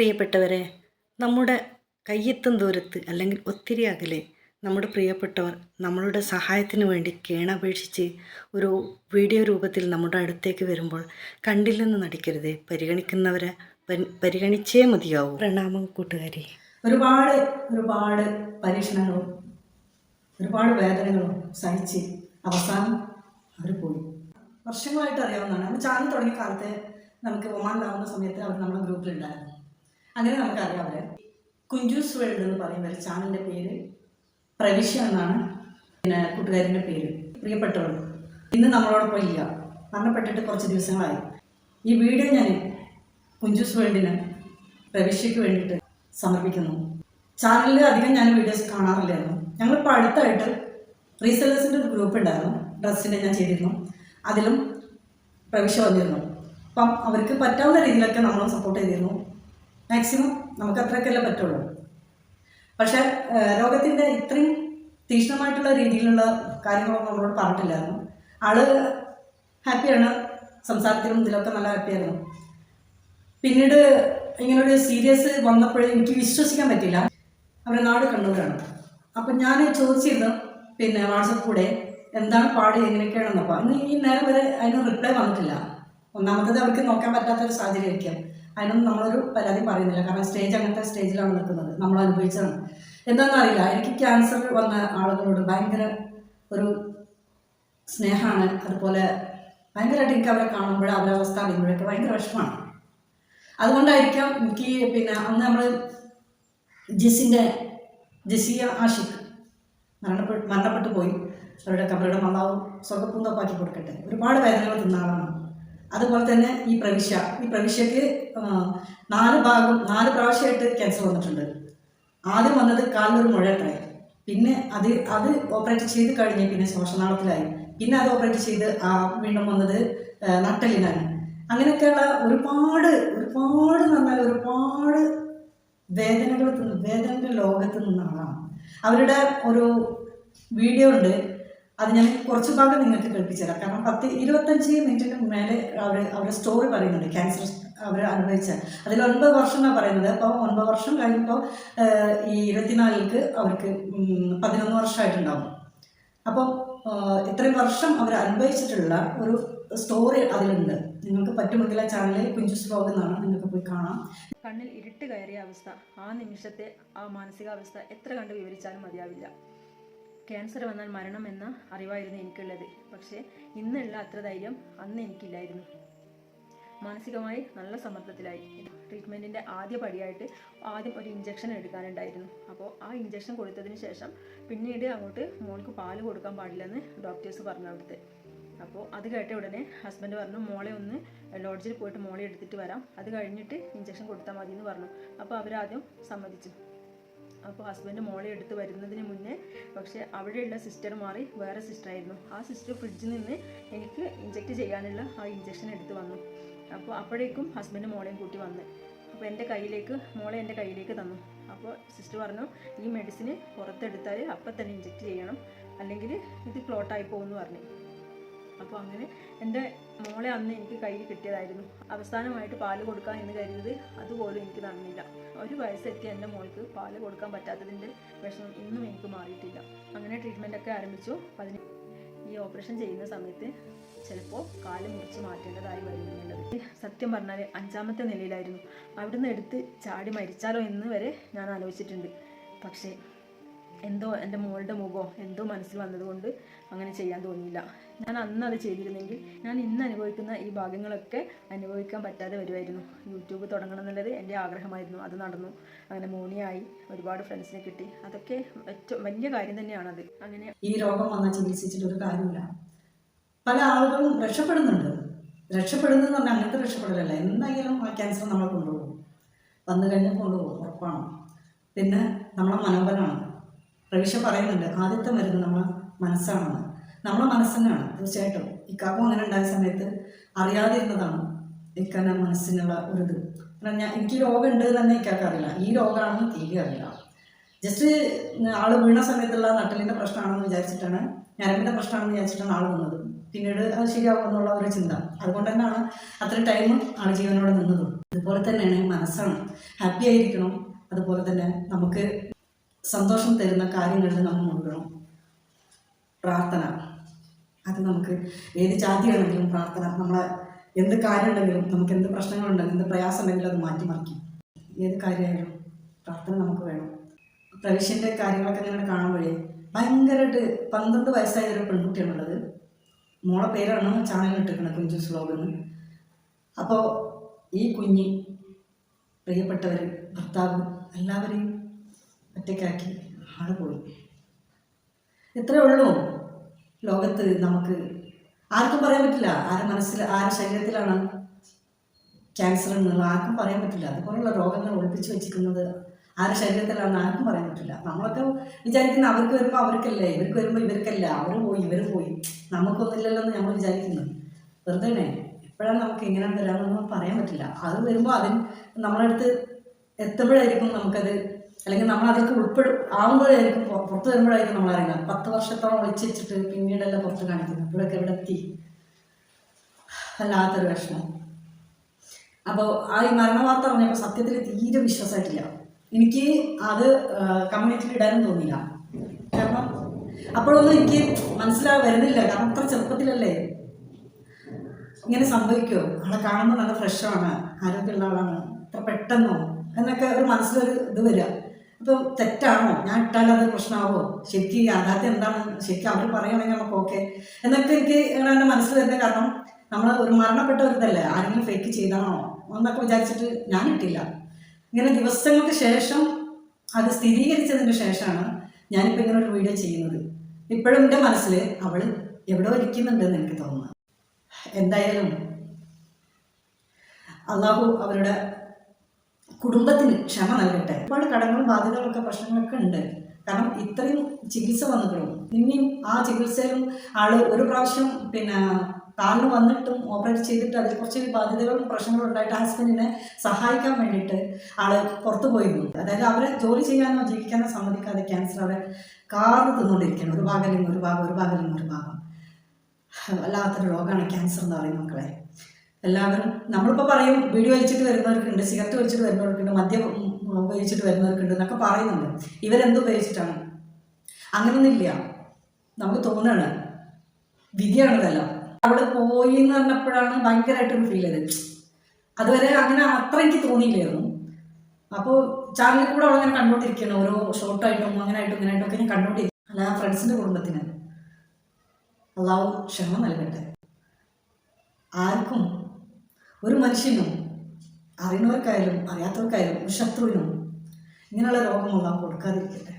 പ്രിയപ്പെട്ടവരെ നമ്മുടെ കയ്യെത്തും ദൂരത്ത് അല്ലെങ്കിൽ ഒത്തിരി അകലെ നമ്മുടെ പ്രിയപ്പെട്ടവർ നമ്മളുടെ സഹായത്തിന് വേണ്ടി കേണപേക്ഷിച്ച് ഒരു വീഡിയോ രൂപത്തിൽ നമ്മുടെ അടുത്തേക്ക് വരുമ്പോൾ കണ്ടില്ലെന്ന് നടിക്കരുത്. പരിഗണിക്കുന്നവരെ പരി- പരിഗണിച്ചേ മതിയാവും. പ്രണാമം കൂട്ടുകാരി. ഒരുപാട് ഒരുപാട് പരീക്ഷണങ്ങളും ഒരുപാട് വേദനകളും സഹിച്ച് അവസാനം അവർ പോയി. വർഷങ്ങളായിട്ട് അറിയാവുന്നതാണ്. നമ്മൾ ചാനൽ തുടങ്ങിയ കാലത്ത് നമുക്ക് ഒമാനിലാവുന്ന സമയത്ത് അവർ നമ്മുടെ ഗ്രൂപ്പിലുണ്ടായിരുന്നു അങ്ങനെ നമുക്കറിയാം അവരെ. കുഞ്ചൂസ് വേൾഡ് എന്ന് പറയുന്ന ഒരു ചാനലിന്റെ പേര് പ്രവിശ്യ എന്നാണ്. പിന്നെ കൂട്ടുകാരിന്റെ പേര് പ്രിയപ്പെട്ടവർ. ഇന്ന് നമ്മളോടൊപ്പം ഇല്ല. മരണപ്പെട്ടിട്ട് കുറച്ച് ദിവസങ്ങളായി. ഈ വീഡിയോ ഞാൻ കുഞ്ചൂസ് വേൾഡിന് പ്രവിശ്യയ്ക്ക് വേണ്ടിയിട്ട് സമർപ്പിക്കുന്നു. ചാനലിൽ അധികം ഞാൻ വീഡിയോസ് കാണാറില്ലായിരുന്നു. ഞങ്ങളിപ്പോൾ അടുത്തായിട്ട് റീസെല്ലേഴ്സിന്റെ ഒരു ഗ്രൂപ്പ് ഉണ്ടായിരുന്നു. ഡ്രസ്സിന്റെ ഞാൻ ചെയ്തിരുന്നു. അതിലും പ്രവിശ്യ വന്നിരുന്നു. അപ്പം അവർക്ക് പറ്റാവുന്ന രീതിയിലൊക്കെ നമ്മൾ സപ്പോർട്ട് ചെയ്തിരുന്നു. മാക്സിമം നമുക്ക് അത്രയ്ക്കല്ലേ പറ്റുള്ളൂ. പക്ഷേ രോഗത്തിന്റെ ഇത്രയും തീക്ഷ്ണമായിട്ടുള്ള രീതിയിലുള്ള കാര്യങ്ങളൊന്നും നമ്മളോട് പറഞ്ഞിട്ടില്ലായിരുന്നു. ആൾ ഹാപ്പിയാണ്. സംസാരത്തിലും ഇതിലൊക്കെ നല്ല ഹാപ്പിയായിരുന്നു. പിന്നീട് ഇങ്ങനൊരു സീരിയസ് വന്നപ്പോഴേ എനിക്ക് വിശ്വസിക്കാൻ പറ്റില്ല അവരെ നാട് കണ്ണൂരാണ് അപ്പം ഞാൻ ചോദിച്ചിരുന്നു പിന്നെ വാട്സപ്പ് കൂടെ എന്താണ് പാട് എങ്ങനെയൊക്കെയാണെന്നപ്പോൾ അന്ന് ഈ നേരം വരെ അതിന് റിപ്ലൈ വന്നിട്ടില്ല. ഒന്നാമത്തത് അവർക്ക് നോക്കാൻ പറ്റാത്തൊരു സാഹചര്യമായിരിക്കാം. അതിനൊന്നും നമ്മളൊരു പരാതി പറയുന്നില്ല. കാരണം സ്റ്റേജ് അങ്ങനത്തെ സ്റ്റേജിലാണ് നിൽക്കുന്നത് നമ്മൾ അനുഭവിച്ചതാണ്. എന്താണെന്ന് അറിയില്ല. എനിക്ക് ക്യാൻസർ വന്ന ആളുകളോട് ഭയങ്കര ഒരു സ്നേഹമാണ്. അതുപോലെ ഭയങ്കരമായിട്ട് എനിക്ക് അവരെ കാണുമ്പോൾ അവരുടെ അവസ്ഥ അറിയുമ്പോഴൊക്കെ ഭയങ്കര വിഷമമാണ്. അതുകൊണ്ടായിരിക്കാം എനിക്ക് പിന്നെ അന്ന് നമ്മൾ ജിസിന്റെ ജിസിയ ആഷിഖ് മരണപ്പെട്ട് മരണപ്പെട്ടു പോയി. അവരുടെ കബറുടെ മള്ളാവും സ്വർഗപ്പൂന്തപ്പാക്കി കൊടുക്കട്ടെ. ഒരുപാട് വേദനകൾ തിന്ന ആളാണ്. അതുപോലെ തന്നെ ഈ പ്രവിശ്യ. ഈ പ്രവിശ്യക്ക് നാല് ഭാഗം നാല് പ്രാവശ്യമായിട്ട് ക്യാൻസർ വന്നിട്ടുണ്ട്. ആദ്യം വന്നത് കാലിലൊരു മുഴയത്രേ. പിന്നെ അത് അത് ഓപ്പറേറ്റ് ചെയ്ത് കഴിഞ്ഞ് പിന്നെ ശ്വാസനാളത്തിലായി. പിന്നെ അത് ഓപ്പറേറ്റ് ചെയ്ത് വീണ്ടും വന്നത് നട്ടലിനാണ് അങ്ങനെയൊക്കെയുള്ള ഒരുപാട് ഒരുപാട് എന്ന് ഒരുപാട് വേദനകൾ വേദനകളുടെ ലോകത്ത് നിന്നാണ്. അവരുടെ ഒരു വീഡിയോ ഉണ്ട്. അത് ഞാൻ കുറച്ച് ഭാഗം നിങ്ങൾക്ക് കേൾപ്പിച്ചു തരാം കാരണം പത്ത് ഇരുപത്തഞ്ച് മിനിറ്റിന് മേലെ അവർ അവരുടെ സ്റ്റോറി പറയുന്നുണ്ട്. ക്യാൻസർ അവർ അനുഭവിച്ച. അതിൽ ഒൻപത് വർഷം എന്നാണ് പറയുന്നത്. അപ്പോൾ ഒൻപത് വർഷം കഴിഞ്ഞപ്പോൾ ഈ ഇരുപത്തിനാലിലേക്ക് അവർക്ക് പതിനൊന്ന് വർഷമായിട്ടുണ്ടാവും. അപ്പോൾ ഇത്രയും വർഷം അവർ അനുഭവിച്ചിട്ടുള്ള ഒരു സ്റ്റോറി അതിലുണ്ട്. നിങ്ങൾക്ക് പറ്റുമെങ്കിൽ ആ ചാനലിൽ കുഞ്ചുസ് വ്ലോഗ് എന്നാണ് നിങ്ങൾക്ക് പോയി കാണാം. കണ്ണിൽ ഇരുട്ട് കയറിയ അവസ്ഥ ആ നിമിഷത്തെ ആ മാനസികാവസ്ഥ എത്ര കണ്ട് വിവരിച്ചാലും മതിയാവില്ല. ക്യാൻസർ വന്നാൽ മരണം എന്ന അറിവായിരുന്നു എനിക്കുള്ളത്. പക്ഷേ ഇന്നുള്ള അത്ര ധൈര്യം അന്ന് എനിക്കില്ലായിരുന്നു. മാനസികമായി നല്ല സമ്മർദ്ദത്തിലായി. ട്രീറ്റ്മെന്റിന്റെ ആദ്യ പടിയായിട്ട് ആദ്യം ഒരു ഇഞ്ചക്ഷൻ എടുക്കാനുണ്ടായിരുന്നു. അപ്പോൾ ആ ഇഞ്ചക്ഷൻ കൊടുത്തതിന് ശേഷം പിന്നീട് അങ്ങോട്ട് മോൾക്ക് പാൽ കൊടുക്കാൻ പാടില്ലെന്ന് ഡോക്ടേഴ്സ് പറഞ്ഞു അവിടുത്തെ. അപ്പോൾ അത് കേട്ട ഉടനെ ഹസ്ബൻഡ് പറഞ്ഞു മോളെ ഒന്ന് ലോഡ്ജിൽ പോയിട്ട് മോളെ എടുത്തിട്ട് വരാം. അത് കഴിഞ്ഞിട്ട് ഇഞ്ചക്ഷൻ കൊടുത്താൽ മതി എന്ന് പറഞ്ഞു. അപ്പോൾ അവരാദ്യം സമ്മതിച്ചു. അപ്പോൾ ഹസ്ബൻഡ് മോളെ എടുത്ത് വരുന്നതിന് മുന്നേ പക്ഷേ അവിടെയുള്ള സിസ്റ്റർ മാറി വേറെ സിസ്റ്ററായിരുന്നു. ആ സിസ്റ്റർ ഫ്രിഡ്ജിൽ നിന്ന് എനിക്ക് ഇഞ്ചെക്ട് ചെയ്യാനുള്ള ആ ഇഞ്ചക്ഷൻ എടുത്ത് വന്നു. അപ്പോൾ അപ്പോഴേക്കും ഹസ്ബൻഡ് മോളെയും കൂട്ടി വന്ന്. അപ്പോൾ എന്റെ കയ്യിലേക്ക് മോളെ എന്റെ കയ്യിലേക്ക് തന്നു. അപ്പോൾ സിസ്റ്റർ പറഞ്ഞു ഈ മെഡിസിന് പുറത്തെടുത്താൽ അപ്പം തന്നെ ഇഞ്ചെക്ട് ചെയ്യണം. അല്ലെങ്കിൽ ഇത് ക്ലോട്ടായി പോകുമെന്ന് പറഞ്ഞു. അപ്പോൾ അങ്ങനെ എന്റെ മോളെ അന്ന് എനിക്ക് കയ്യിൽ കിട്ടിയതായിരുന്നു. അവസാനമായിട്ട് പാൽ കൊടുക്കാം എന്ന് കരുതിയത് അതുപോലും എനിക്ക് നടന്നില്ല ഒരു വയസ്സെത്തിയ എന്റെ മോൾക്ക് പാൽ കൊടുക്കാൻ പറ്റാത്തതിന്റെ വിഷമം ഇന്നും എനിക്ക് മാറിയിട്ടില്ല. അങ്ങനെ ട്രീറ്റ്മെന്റ് ഒക്കെ ആരംഭിച്ചു. പതിന ഈ ഓപ്പറേഷൻ ചെയ്യുന്ന സമയത്ത് ചിലപ്പോൾ കാൽ മുറിച്ച് മാറ്റേണ്ടതായി വരുന്നുണ്ട്. സത്യം പറഞ്ഞാൽ അഞ്ചാമത്തെ നിലയിലായിരുന്നു. അവിടുന്ന് എടുത്ത് ചാടി മരിച്ചാലോ എന്ന് വരെ ഞാൻ ആലോചിച്ചിട്ടുണ്ട്. പക്ഷേ എന്തോ എന്റെ മോളുടെ മുഖമോ എന്തോ മനസ്സിൽ വന്നതുകൊണ്ട് അങ്ങനെ ചെയ്യാൻ തോന്നിയില്ല. ഞാൻ അന്ന് അത് ചെയ്തിരുന്നെങ്കിൽ ഞാൻ ഇന്ന് അനുഭവിക്കുന്ന ഈ ഭാഗ്യങ്ങളൊക്കെ അനുഭവിക്കാൻ പറ്റാതെ വരുമായിരുന്നു. യൂട്യൂബ് തുടങ്ങണം എന്നുള്ളത് എന്റെ ആഗ്രഹമായിരുന്നു. അത് നടന്നു. അങ്ങനെ മോണിയായി ഒരുപാട് ഫ്രണ്ട്സിനെ കിട്ടി. അതൊക്കെ ഏറ്റവും വലിയ കാര്യം തന്നെയാണത്. അങ്ങനെ ഈ രോഗം വന്നാൽ ചികിത്സിച്ചിട്ടൊരു കാര്യമില്ല പല ആളുകളും രക്ഷപ്പെടുന്നുണ്ട്. രക്ഷപ്പെടുന്നു പറഞ്ഞാൽ അങ്ങനത്തെ രക്ഷപ്പെടലല്ല. എന്തായാലും ആ ക്യാൻസർ നമ്മളെ കൊണ്ടുപോകും. വന്നു കഴിഞ്ഞാൽ കൊണ്ടുപോകും. ഉറപ്പാണ്. പിന്നെ നമ്മളെ മനോബലമാണ്. പ്രവിശ്യ പറയുന്നുണ്ട് ആദ്യത്തെ മരുന്ന് നമ്മുടെ മനസ്സാണെന്ന്. നമ്മളെ മനസ്സിനാണ് തീർച്ചയായിട്ടും. ഇക്കാക്കും അങ്ങനെ ഉണ്ടായ സമയത്ത് അറിയാതിരുന്നതാണ് ഇക്കാന്റെ മനസ്സിനുള്ള ഒരു ഇത്. കാരണം ഞാൻ എനിക്ക് ഉണ്ട് തന്നെ ഇക്കാക്ക് അറിയില്ല. ഈ രോഗമാണെന്ന് തീരെ അറിയില്ല. ജസ്റ്റ് ആൾ വീണ സമയത്തുള്ള നട്ടലിന്റെ പ്രശ്നമാണെന്ന് വിചാരിച്ചിട്ടാണ് ഞരമ്പിന്റെ പ്രശ്നമാണെന്ന് വിചാരിച്ചിട്ടാണ് ആൾ വന്നത്. പിന്നീട് അത് ശരിയാവും എന്നുള്ള ഒരു ചിന്ത. അതുകൊണ്ട് തന്നെയാണ് അത്രയും ടൈം ആൾ ജീവനോടെ നിന്നതും. അതുപോലെ തന്നെയാണ് മനസ്സാണ്. ഹാപ്പി ആയിരിക്കണം. അതുപോലെ തന്നെ നമുക്ക് സന്തോഷം തരുന്ന കാര്യങ്ങളിൽ നമ്മൾ മുഴുകണം പ്രാർത്ഥന. അത് നമുക്ക് ഏത് ജാതിയാണെങ്കിലും പ്രാർത്ഥന. നമ്മളെ എന്ത് കാര്യമുണ്ടെങ്കിലും നമുക്ക് എന്ത് പ്രശ്നങ്ങളുണ്ടെങ്കിലും എന്ത് പ്രയാസം ഉണ്ടെങ്കിലും അത് മാറ്റിമറിക്കും ഏത് കാര്യമായാലും പ്രാർത്ഥന നമുക്ക് വേണം. പ്രവിശ്യന്റെ കാര്യങ്ങളൊക്കെ നിങ്ങൾ കാണുമ്പോഴേ ഭയങ്കരമായിട്ട് പന്ത്രണ്ട് വയസ്സായ ഒരു പെൺകുട്ടിയാണുള്ളത്. മോളെ പേരാണ് ചാനൽ ഇട്ടിരിക്കുന്നത് കുഞ്ചു സ്ലോഗെന്ന് അപ്പോൾ ഈ കുഞ്ഞ് പ്രിയപ്പെട്ടവർ ഭർത്താവും എല്ലാവരെയും ഒറ്റയ്ക്കാക്കി ആൾ പോയി. ഇത്രയേ ഉള്ളൂ? ലോകത്ത് നമുക്ക് ആർക്കും പറയാൻ പറ്റില്ല. ആരുടെ മനസ്സിൽ ആരുടെ ശരീരത്തിലാണ് ക്യാൻസർ എന്നുള്ള ആർക്കും പറയാൻ പറ്റില്ല. അതുപോലുള്ള രോഗങ്ങൾ ഒളിപ്പിച്ച് വെച്ചിരിക്കുന്നത് ആരുടെ ശരീരത്തിലാണ് ആർക്കും പറയാൻ പറ്റില്ല. നമ്മളൊക്കെ വിചാരിക്കുന്ന അവർക്ക് വരുമ്പോൾ അവർക്കല്ലേ ഇവർക്ക് വരുമ്പോൾ ഇവർക്കല്ല. അവർ പോയി ഇവർ പോയി. നമുക്കൊന്നുമില്ലല്ലോ എന്ന് നമ്മൾ വിചാരിക്കുന്നു. വെറുതെ എപ്പോഴാണ് നമുക്ക് എങ്ങനെ വരാമെന്നൊന്നും പറയാൻ പറ്റില്ല. അത് വരുമ്പോൾ അതിന് നമ്മളടുത്ത് എത്തുമ്പോഴായിരിക്കും നമുക്കത് അല്ലെങ്കിൽ നമ്മൾ അതിലേക്ക് ഉൾപ്പെടും. ആവുമ്പോഴായിരിക്കും പുറ- പുറത്ത് വരുമ്പോഴായിരിക്കും നമ്മൾ അറിയുന്നത്. പത്ത് വർഷത്തോളം ഒളിച്ചു വെച്ചിട്ട് പിന്നീടെല്ലാം പുറത്ത് കാണിക്കുന്നു ഇപ്പോഴൊക്കെ ഇവിടെ എത്തി. വല്ലാത്തൊരു വിഷമം. അപ്പോൾ ആ ഈ മരണ വാർത്ത പറഞ്ഞപ്പോൾ സത്യത്തിൽ തീരെ വിശ്വാസമായിട്ടില്ല. എനിക്ക് അത് കമ്മ്യൂണിറ്റിയിൽ ഇടാനും തോന്നിയില്ല. കാരണം അപ്പോഴൊന്നും എനിക്ക് മനസ്സിലാ വരുന്നില്ല. കാരണം അത്ര ചെറുപ്പത്തിലല്ലേ ഇങ്ങനെ സംഭവിക്കുമോ ആളെ കാണുമ്പോൾ നല്ല ഫ്രഷാണ് ആരോഗ്യമുള്ള ആളാണ്. അത്ര പെട്ടെന്നോ? എന്നൊക്കെ ഒരു മനസ്സിലൊരു ഇത് വരിക. അപ്പോൾ തെറ്റാണോ? ഞാൻ ഇട്ടാൽ അത് പ്രശ്നമാവോ? ശരിക്കും യാഥാർത്ഥ്യം എന്താണ് ശരിക്കും അവർ പറയുകയാണെങ്കിൽ നമുക്ക് ഓക്കെ എന്നൊക്കെ എനിക്ക് ഇങ്ങനെ എന്റെ മനസ്സിൽ തന്നെ കാരണം നമ്മൾ ഒരു മരണപ്പെട്ട ഒരു ഇതല്ലേ? ആരെങ്കിലും ഫേക്ക് ചെയ്താണോ? എന്നൊക്കെ വിചാരിച്ചിട്ട് ഞാൻ ഇട്ടില്ല. ഇങ്ങനെ ദിവസങ്ങൾക്ക് ശേഷം അത് സ്ഥിരീകരിച്ചതിന് ശേഷമാണ് ഞാനിപ്പോൾ ഇങ്ങനെ ഒരു വീഡിയോ ചെയ്യുന്നത്. ഇപ്പോഴും എന്റെ മനസ്സിൽ അവൾ എവിടെ ഇരിക്കുന്നുണ്ടെന്ന് എനിക്ക് തോന്നുന്നു. എന്തായാലും അള്ളാഹു അവരുടെ കുടുംബത്തിന് ക്ഷമ നൽകട്ടെ. ഒരുപാട് കടങ്ങളും ബാധ്യതകളൊക്കെ പ്രശ്നങ്ങളൊക്കെ ഉണ്ട്. കാരണം ഇത്രയും ചികിത്സ വന്നിട്ടുള്ളൂ ഇനിയും ആ ചികിത്സയിലും ആൾ ഒരു പ്രാവശ്യം പിന്നെ കാലിന് വന്നിട്ടും ഓപ്പറേറ്റ് ചെയ്തിട്ട് അതിൽ കുറച്ച് ബാധ്യതകളും പ്രശ്നങ്ങളും ഉണ്ടായിട്ട് ഹസ്ബൻഡിനെ സഹായിക്കാൻ വേണ്ടിയിട്ട് ആൾ പുറത്തു പോയിരുന്നു. അതായത് അവരെ ജോലി ചെയ്യാനോ ജീവിക്കാനോ സമ്മതിക്കാതെ ക്യാൻസർ അവരെ കാർന്ന് തിന്നുകൊണ്ടിരിക്കുകയാണ് ഒരു ഭാഗം ഒരു ഭാഗം ഒരു ഭാഗം ഒരു ഭാഗം. വല്ലാത്തൊരു രോഗമാണ് ക്യാൻസർ എന്ന് പറയുന്ന മക്കളെ. എല്ലാവരും നമ്മളിപ്പോൾ പറയും വീഡിയോ വലിച്ചിട്ട് വരുന്നവർക്കുണ്ട് സിഗരറ്റ് വലിച്ചിട്ട് വരുന്നവർക്കുണ്ട് മദ്യം ഉപയോഗിച്ചിട്ട് വരുന്നവർക്കുണ്ട് എന്നൊക്കെ പറയുന്നുണ്ട്. ഇവരെന്ത് ഉപയോഗിച്ചിട്ടാണ്? അങ്ങനൊന്നുമില്ല. നമുക്ക് തോന്നുകയാണ് വിധിയാണ് ഇതെല്ലാം. അവിടെ പോയി എന്ന് പറഞ്ഞപ്പോഴാണ് ഭയങ്കരമായിട്ടൊരു ഫീൽ ചെയ്തത്. അതുവരെ അങ്ങനെ അത്ര എനിക്ക് തോന്നിയില്ലായിരുന്നു. അപ്പോൾ ചാനലിൽ കൂടെ അവൾ അങ്ങനെ കണ്ടുകൊണ്ടിരിക്കുകയാണ്. ഓരോ ഷോർട്ടായിട്ടും അങ്ങനെ ആയിട്ടും ഇങ്ങനെ ആയിട്ടും ഒക്കെ ഞാൻ കണ്ടുകൊണ്ടിരിക്കും അല്ല ഫ്രണ്ട്സിന്റെ കുടുംബത്തിന്. അള്ളാഹു ക്ഷമ നൽകട്ടെ. ആർക്കും ഒരു മനുഷ്യനും അറിയുന്നവർക്കായാലും അറിയാത്തവർക്കായാലും ഒരു ശത്രുവിനും ഇങ്ങനെയുള്ള രോഗം അള്ളാഹു കൊടുക്കാതിരിക്കട്ടെ.